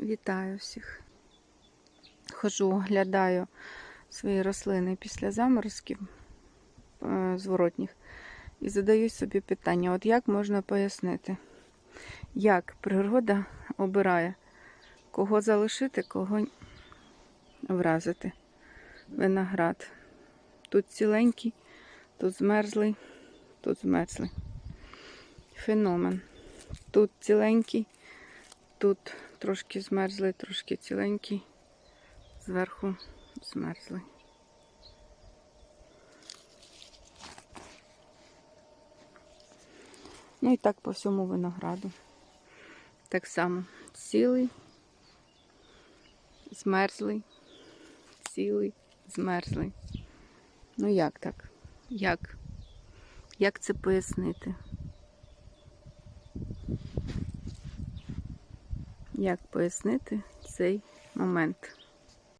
Вітаю всіх. Хожу, оглядаю свої рослини після заморозків е, зворотніх і задаю собі питання: от як можна пояснити, як природа обирає, кого залишити, кого вразити. Виноград. Тут ціленький, тут змерзлий, тут змерзлий. Феномен. Тут ціленький, тут трошки змерзлий, трошки ціленький, зверху змерзлий. Ну і так по всьому винограду. Так само цілий, змерзлий, цілий, змерзлий. Ну як так? Як? Як це пояснити? Як пояснити цей момент?